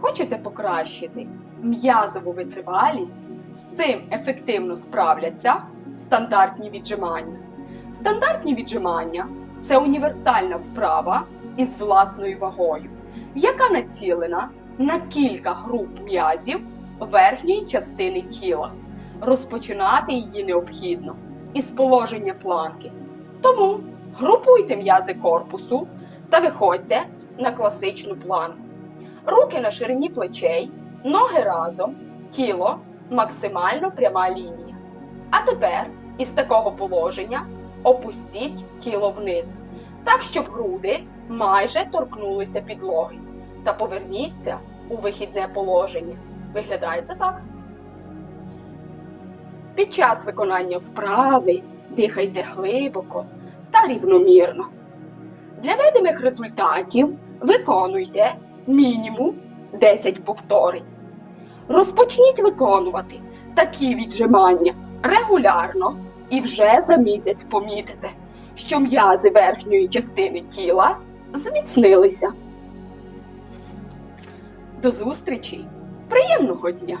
Хочете покращити м'язову витривалість? З цим ефективно справляться стандартні віджимання. Стандартні віджимання це універсальна вправа із власною вагою, яка націлена на кілька груп м'язів верхньої частини тіла. Розпочинати її необхідно із положення планки. Тому групуйте м'язи корпусу та виходьте на класичну планку. Руки на ширині плечей, ноги разом, тіло максимально пряма лінія. А тепер із такого положення опустіть тіло вниз, так щоб груди майже торкнулися підлоги. Та поверніться у вихідне положення. Виглядає це так. Під час виконання вправи дихайте глибоко та рівномірно. Для видимих результатів виконуйте мінімум 10 повторень. Розпочніть виконувати такі віджимання регулярно і вже за місяць помітите, що м'язи верхньої частини тіла зміцнилися. До зустрічі! Приємного дня!